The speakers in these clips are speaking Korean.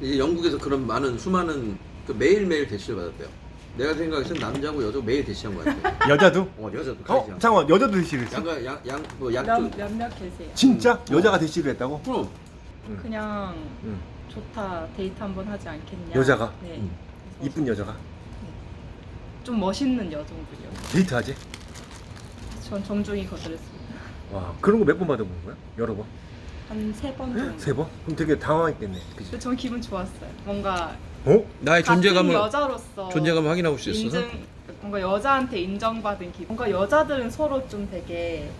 이제 영국에서 그런 많은 수많은 그 매일매일 대시를 받았대요. 내가 생각했을 때 남자고 여자고 매일 대시한 것 같아. 여자도? 어, 여자도 어? 가지야. 잠깐만 여자도 대시를 했어? 양가 양양뭐 약주. 몇, 몇몇 계세요? 진짜? 여자가 대시를 했다고? 그럼 그냥 응. 좋다 데이트 한번 하지 않겠냐? 여자가? 네. 응. 그래서 이쁜 여자가? 좀 멋있는 여성분이요. 데이트하지? 전 정중히 거절했습니다. 와 그런 거 몇 번 받아본 거야? 여러 번? 한 세 번 정도. 세 번? 그럼 되게 당황했겠네 그치? 근데 전 기분 좋았어요. 뭔가 어? 나의 같은 존재감을 여자로서 존재감을 확인하고 수 있어서. 인증 뭔가 여자한테 인정받은 기분. 뭔가 여자들은 서로 좀 되게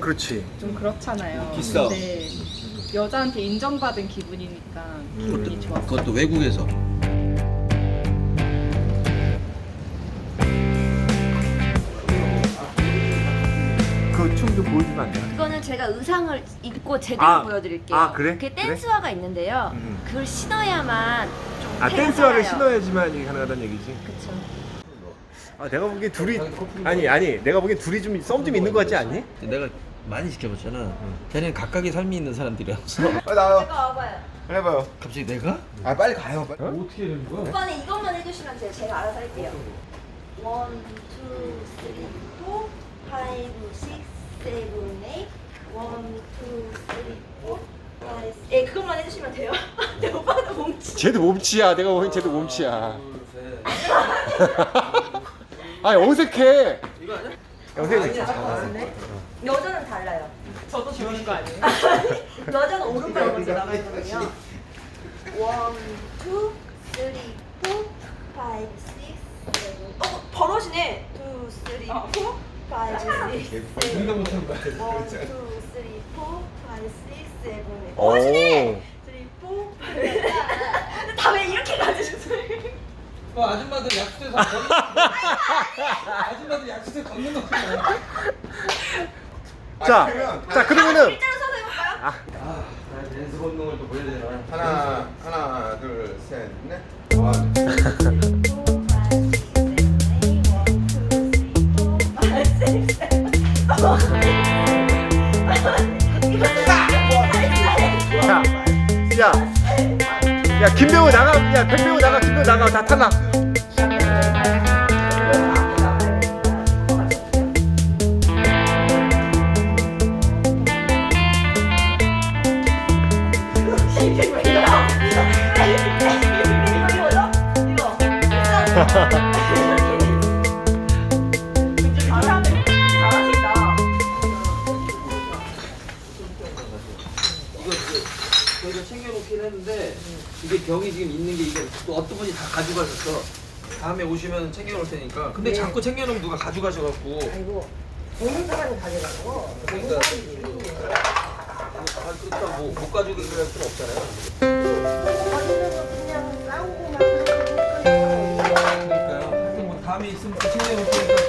그렇지 좀 그렇잖아요. 비싸. 근데 여자한테 인정받은 기분이니까 기분이 좋았어요. 그것도 외국에서. 이거는 제가 의상을 입고 제대로 아, 보여드릴게요. 아, 그래? 그게 그래? 댄스화가 있는데요. 음. 그걸 신어야만 좀 아 태가 댄스화를 살아요. 신어야지만 이게 가능하다는 얘기지 그쵸. 아 내가 보기엔 둘이 아니 아니 내가 보기엔 둘이 좀 썸 좀 있는 거 같지 않니? 내가 많이 지켜봤잖아. 걔는 각각의 삶이 있는 사람들이라서. 아 나와요 이거 와봐요. 해봐요 갑자기 내가? 아 빨리 가요 빨리 어떻게 되는 거야? 이번에 이것만 해주시면 돼요. 제가 알아서 할게요. 원, 투, 쓰리, 포, 파이브, 식스, 세븐, 에잇. 원, 투, 쓰리, 포, 파이브, 식스. 예, 그것만 해주시면 돼요. 내 오빠도 몸치. 쟤도 몸치야 내가 보기엔 쟤도 몸치야 아니 어색해 이거 아니야? 영생이 여자는 달라요. 저도 좋은 거 아니에요? 여자는 오른발 먼저 나가거든요. 원, 투, 쓰리, 포, 파이브, 식스, 세븐. 어, 버릇이네. 투, 쓰리, 포, 파이브, 식스, 세븐. 원, 투, 쓰리, 포, 오. 오. 3, 4, 다왜 이렇게 가지셨어요? 그 아줌마들 약수에서 걷는 아줌마들 약수대 걷는 거 같아요. 자, 그러면은 아, 서서 해볼까요? 아, 나 연습 운동을 또 보여야 되나? 하나, 하나, 둘, 셋, 넷. 와, 5, 6, 7, 8. 1, 2, 3, 4, 5, 6, 7, 8. 야, 야 김배우 나가, 야 백배우 나가, 김배우 나가, 다 탈락. 저희가 챙겨놓긴 했는데 이게 병이 지금 있는 게 이게 또 어떤 분이 다 가져가셨어. 다음에 오시면 챙겨놓을 테니까. 근데 자꾸 챙겨놓으면 누가 가져가셔갖고. 아이고 보는 사람이 가져가고 그러니까 아, 그렇다 뭐못 가지고 그럴 수는 없잖아요. 그냥 싸우고 막 그러고 그러니까요. 하여튼 뭐 다음에 있으면 또 챙겨놓을 테니까